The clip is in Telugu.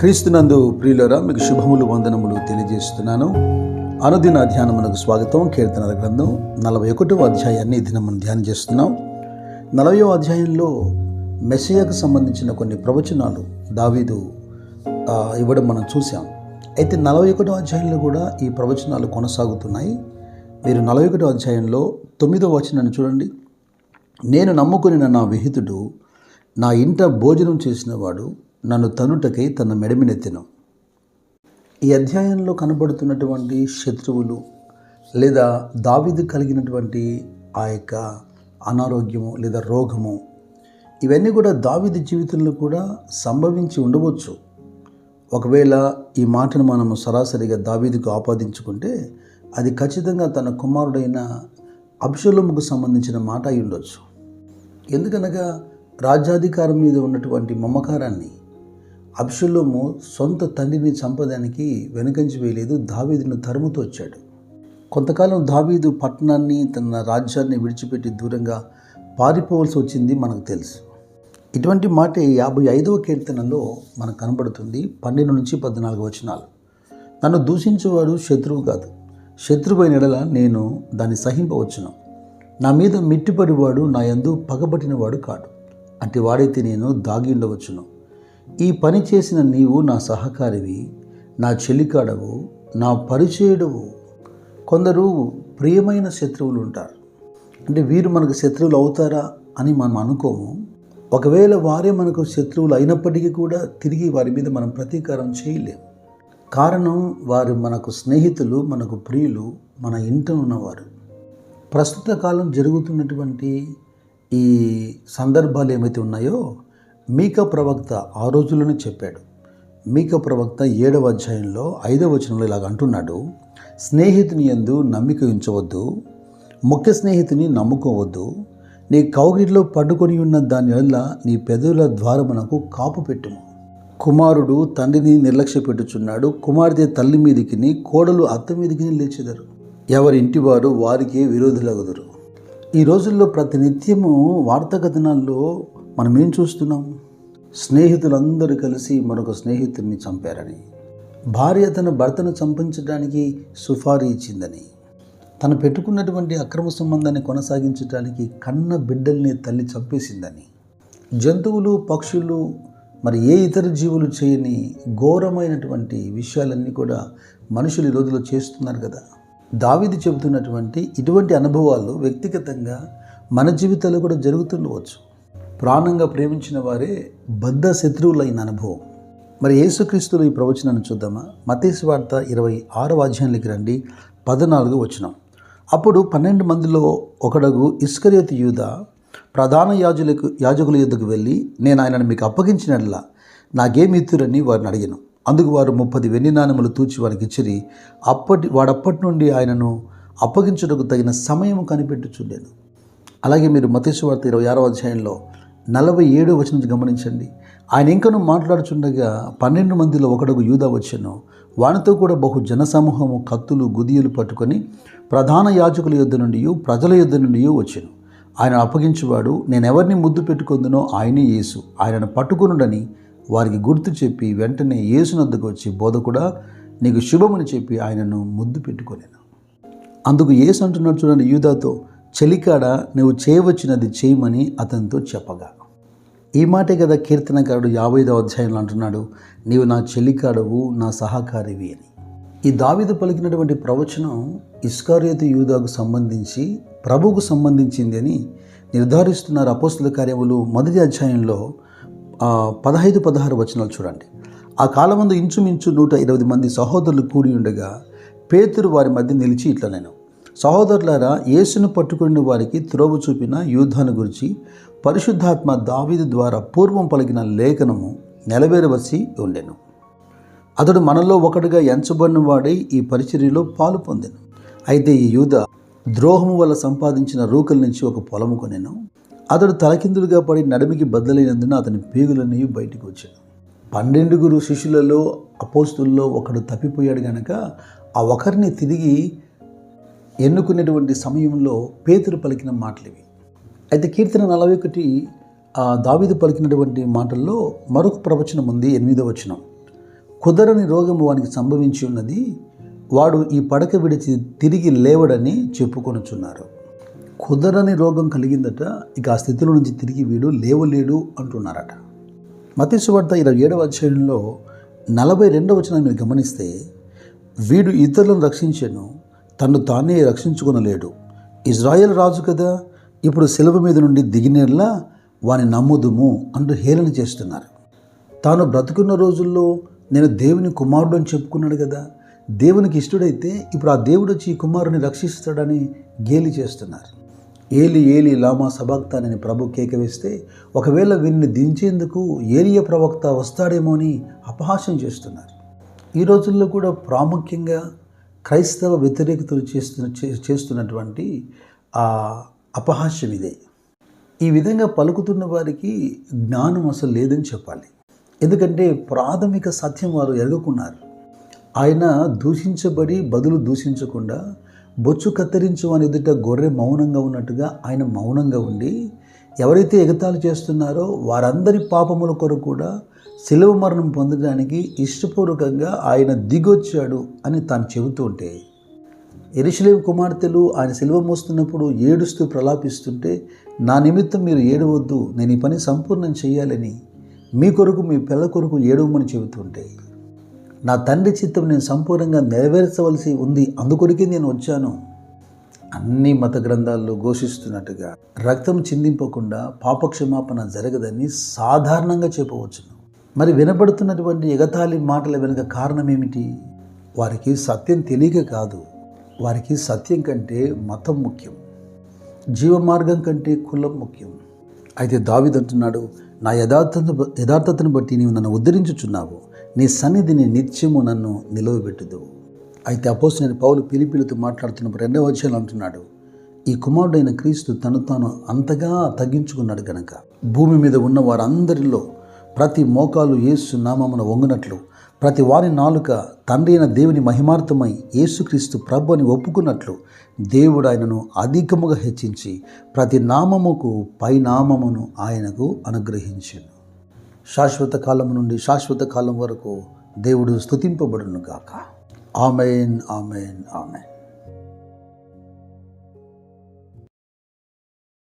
క్రీస్తునందు ప్రియులరా మీకు శుభములు వందనములు తెలియజేస్తున్నాను. అనుదిన ధ్యానమునకు స్వాగతం. కీర్తనల గ్రంథం నలభై ఒకటవ అధ్యాయాన్ని ఈ దినం మనం ధ్యానం చేస్తున్నాం. నలభయో అధ్యాయంలో మెస్సియాకు సంబంధించిన కొన్ని ప్రవచనాలు దావీదు ఇవ్వడం మనం చూసాం అయితే నలభై ఒకటో అధ్యాయంలో కూడా ఈ ప్రవచనాలు కొనసాగుతున్నాయి. మీరు నలభై ఒకటో అధ్యాయంలో తొమ్మిదో వచనాన్ని చూడండి. నేను నమ్ముకుని నా విహితుడు నా ఇంట భోజనం చేసినవాడు నన్ను తనుటకై తన మెడమినెత్తెను. ఈ అధ్యాయంలో కనబడుతున్నటువంటి శత్రువులు లేదా దావిది కలిగినటువంటి ఆ యొక్క అనారోగ్యము లేదా రోగము ఇవన్నీ కూడా దావిది జీవితంలో కూడా సంభవించి ఉండవచ్చు. ఒకవేళ ఈ మాటను మనము సరాసరిగా దావీదుకు ఆపాదించుకుంటే అది ఖచ్చితంగా తన కుమారుడైన అబ్షలోముకు సంబంధించిన మాట అయి ఉండొచ్చు. ఎందుకనగా రాజ్యాధికారం మీద ఉన్నటువంటి మమకారాన్ని అబ్షలోము సొంత తండ్రిని చంపడానికి వెనుకంచి వేయలేదు. దావీదును తరుముతూ వచ్చాడు. కొంతకాలం దావీదు పట్టణాన్ని తన రాజ్యాన్ని విడిచిపెట్టి దూరంగా పారిపోవలసి వచ్చింది మనకు తెలుసు. ఇటువంటి మాట యాభై ఐదవ కీర్తనలో మనకు కనబడుతుంది. పన్నెండు నుంచి పద్నాలుగు వచనాలు. నన్ను దూషించేవాడు శత్రువు కాదు. శత్రువైన ఎడల నేను దాన్ని సహింపవచ్చును. నా మీద మిట్టిపడివాడు నా యందు పగబట్టినవాడు కాడు. అట్టి వాడైతే నేను దాగి ఉండవచ్చును. ఈ పని చేసిన నీవు నా సహకారివి నా చెలికాడవు నా పరిచయుడవు. కొందరు ప్రియమైన శత్రువులు ఉంటారు. అంటే వీరు మనకు శత్రువులు అవుతారా అని మనం అనుకోము. ఒకవేళ వారే మనకు శత్రువులు అయినప్పటికీ కూడా తిరిగి వారి మీద మనం ప్రతీకారం చేయలేం కారణం వారు మనకు స్నేహితులు మనకు ప్రియులు మన ఇంట ఉన్నవారు. ప్రస్తుత కాలం జరుగుతున్నటువంటి ఈ సందర్భాలు ఏమైతే ఉన్నాయో మీక ప్రవక్త ఆ రోజుల్లోనే చెప్పాడు. మీక ప్రవక్త ఏడవ అధ్యాయంలో ఐదవ వచనంలో ఇలాగ అంటున్నాడు. స్నేహితుని ఎందు నమ్మిక ఉంచవద్దు. ముఖ్య స్నేహితుని నమ్ముకోవద్దు. నీ కౌగిట్లో పడుకొని ఉన్న దాని వల్ల నీ పెదవుల ద్వారమునకు కాపు పెట్టుము. కుమారుడు తండ్రిని నిర్లక్ష్య పెట్టుచున్నాడు కుమార్తె తల్లి మీదికిని కోడలు అత్త మీదికి లేచెదరు. ఎవరి ఇంటి వారు వారికే విరోధులగుదురు. ఈ రోజుల్లో ప్రతి నిత్యము వార్తా కథనాల్లో మనం ఏం చూస్తున్నాం? స్నేహితులందరూ కలిసి మరొక స్నేహితుడిని చంపారని భార్య తన భర్తను చంపించడానికి సుఫారీ ఇచ్చిందని తను పెట్టుకున్నటువంటి అక్రమ సంబంధాన్ని కొనసాగించడానికి కన్న బిడ్డల్ని తల్లి చంపేసిందని జంతువులు పక్షులు మరి ఏ ఇతర జీవులు చేయని ఘోరమైనటువంటి విషయాలన్నీ కూడా మనుషులు ఈ రోజులో చేస్తున్నారు కదా. దావిది చెబుతున్నటువంటి ఇటువంటి అనుభవాలు వ్యక్తిగతంగా మన జీవితాల్లో కూడా జరుగుతుండవచ్చు. ప్రాణంగా ప్రేమించిన వారే బద్ధ శత్రువులైన అనుభవం. మరి యేసుక్రీస్తులు ఈ ప్రవచనాన్ని చూద్దామా? మతేసు వార్త ఇరవై ఆరవ అధ్యాయంలోకి రండి. పద్నాలుగు వచనం. అప్పుడు పన్నెండు మందిలో ఒకడగు ఇస్కరియత్ యూద ప్రధాన యాజులకు యాజకుల యుద్ధకు వెళ్ళి నేను ఆయనను మీకు అప్పగించినట్లా నాకేమిత్తురని వారిని అడిగాను. అందుకు వారు ముప్పది వెన్ని నాణములు తూచి వారికి ఇచ్చిరి. అప్పటి వాడప్పటి నుండి ఆయనను అప్పగించుటకు తగిన సమయం కనిపెట్టుచుండేను. అలాగే మీరు మతేశ్వార్త ఇరవై ఆరో అధ్యాయంలో నలభై ఏడో వచనం గమనించండి. ఆయన ఇంకను మాట్లాడుచుండగా పన్నెండు మందిలో ఒకడుగు యూదా వచ్చాను. వానితో కూడా బహు జనసమూహము కత్తులు గుదియలు పట్టుకొని ప్రధాన యాజకుల యుద్ధ నుండి ప్రజల యుద్ధ నుండి వచ్చాను. ఆయన అప్పగించువాడు నేను ఎవరిని ముద్దు పెట్టుకుందునో ఆయనే యేసు. ఆయనను పట్టుకునుడని వారికి గుర్తు చెప్పి వెంటనే యేసునద్దకు వచ్చి బోధకుడా నీకు శుభమని చెప్పి ఆయనను ముద్దు పెట్టుకోలేను అందుకు యేసు అంటున్నాడు చూడండి యూదాతో చెలికాడ నువ్వు చేయవచ్చినది చేయమని అతనితో చెప్పగా. ఈ మాటే కదా కీర్తనకారుడు యాభై ఐదవ అధ్యాయంలో అంటున్నాడు నీవు నా చెలికాడవు నా సహకారివి అని. ఈ దావిద పలికినటువంటి ప్రవచనం ఇస్కార్యత యూదాకు సంబంధించి ప్రభువుకు సంబంధించింది అని నిర్ధారిస్తున్నారు అపోస్తుల కార్యములు మొదటి అధ్యాయంలో పదహైదు పదహారు వచనాలు చూడండి. ఆ కాలమందు ఇంచుమించు నూట ఇరవై మంది సహోదరులు కూడి ఉండగా పేతురు వారి మధ్య నిలిచి ఇట్లా నేను సహోదరులారా యేసును పట్టుకుని వారికి త్రోవ చూపిన యూధాను గురించి పరిశుద్ధాత్మ దావిది ద్వారా పూర్వం పలికిన లేఖనము నెలవేరవలసి ఉండెను. అతడు మనలో ఒకటిగా ఎంచబడిన వాడై ఈ పరిచర్యలో పాలు పొందాను. అయితే ఈ యూద ద్రోహము వల్ల సంపాదించిన రూకల నుంచి ఒక పొలము కొనెను. అతడు తలకిందులుగా పడి నడిమికి బద్దలైనందున అతని పేగులన్నీ బయటికి వచ్చాను. పన్నెండుగురు శిష్యులలో అపోస్తుల్లో ఒకడు తప్పిపోయాడు గనక ఆ ఒకరిని తిరిగి ఎన్నుకునేటువంటి సమయంలో పేతురు పలికిన మాటలు ఇవి అయితే కీర్తన నలభై ఒకటి ఆ పలికినటువంటి మాటల్లో మరొక ప్రవచనం ఉంది ఎనిమిదో వచనం. కుదరని రోగము వానికి సంభవించి ఉన్నది వాడు ఈ పడక విడిచి తిరిగి లేవడని చెప్పుకొనుచున్నారు. కుదరని రోగం కలిగిందట ఇక ఆ స్థితిలో నుంచి తిరిగి వీడు లేవలేడు అంటున్నారట. మతేశ్వార్త ఇరవై ఏడవ అధ్యాయంలో నలభై రెండవ వచనాన్ని గమనిస్తే వీడు ఇతరులను రక్షించను తను తానే రక్షించుకునలేడు. ఇజ్రాయెల్ రాజు కదా ఇప్పుడు శిలువ మీద నుండి దిగినేలా వాని నమ్ముదుము అంటూ హేళన చేస్తున్నారు. తాను బ్రతుకున్న రోజుల్లో నేను దేవుని కుమారుడు అని చెప్పుకున్నాడు కదా దేవునికి ఇష్టడైతే ఇప్పుడు ఆ దేవుడు వచ్చి ఈ కుమారుని రక్షిస్తాడని గేలి చేస్తున్నారు. ఏలి ఏలి లామా సబాక్తానని ప్రభు కేక వేస్తే ఒకవేళ వీరిని దించేందుకు ఏలియ ప్రవక్త వస్తాడేమో అని అపహాస్యం చేస్తున్నారు. ఈ రోజుల్లో కూడా ప్రాముఖ్యంగా క్రైస్తవ వ్యతిరేకతలు చేస్తున్న చే- చేస్తున్నటువంటి ఆ అపహాస్యం ఇదే. ఈ విధంగా పలుకుతున్న వారికి జ్ఞానం అసలు లేదని చెప్పాలి. ఎందుకంటే ప్రాథమిక సత్యం వారు ఎరగకున్నారు. ఆయన దూషించబడి బదులు దూషించకుండా బొచ్చు కత్తిరించు అని ఎదుట గొర్రె మౌనంగా ఉన్నట్టుగా ఆయన మౌనంగా ఉండి ఎవరైతే ఎగతాళి చేస్తున్నారో వారందరి పాపముల కొరకు కూడా శిలువ మరణం పొందడానికి ఇష్టపూర్వకంగా ఆయన దిగొచ్చాడు అని తాను చెబుతూ ఉంటే ఎరుషలేం కుమార్తెలు ఆయన సిలువ మోస్తున్నప్పుడు ఏడుస్తూ ప్రలాపిస్తుంటే నా నిమిత్తం మీరు ఏడవద్దు నేను ఈ పని సంపూర్ణం చేయాలని మీ కొరకు మీ పిల్ల కొరకు ఏడవమని చెబుతుంటే నా తండ్రి చిత్తం నేను సంపూర్ణంగా నెరవేర్చవలసి ఉంది అందుకొరికే నేను వచ్చాను. అన్ని మత గ్రంథాల్లో ఘోషిస్తున్నట్టుగా రక్తం చిందింపకుండా పాపక్షమాపణ జరగదని సాధారణంగా చెప్పవచ్చును. మరి వినబడుతున్నటువంటి ఎగతాళి మాటల వెనుక కారణం ఏమిటి వారికి సత్యం తెలియక కాదు. వారికి సత్యం కంటే మతం ముఖ్యం. జీవ మార్గం కంటే కులం ముఖ్యం. అయితే దావిద్ అంటున్నాడు నా యథార్థత యథార్థతను బట్టి నీవు నన్ను ఉద్ధరించుచున్నావు. నీ సన్నిధిని నిత్యము నన్ను నిలవబెట్టుదువు. అయితే అపోసిన పౌలు పిలిపిలితో మాట్లాడుతున్నప్పుడు రెండవ అధ్యాయులు అంటున్నాడు ఈ కుమారుడైన క్రీస్తు తను తాను అంతగా తగ్గించుకున్నాడు గనక భూమి మీద ఉన్న వారందరిలో ప్రతి మోకాలు యేసు నామమున వంగునట్లు ప్రతి వారి నాలుక తండ్రి అయిన దేవుని మహిమార్థమై యేసుక్రీస్తు ప్రభు అని ఒప్పుకున్నట్లు దేవుడు ఆయనను అధికముగా హెచ్చించి ప్రతి నామముకు పై నామమును ఆయనకు అనుగ్రహించాను శాశ్వత కాలం నుండి శాశ్వత కాలం వరకు దేవుడు స్తుతింపబడును గాక. ஆமேன் ஆமேன் ஆமேன்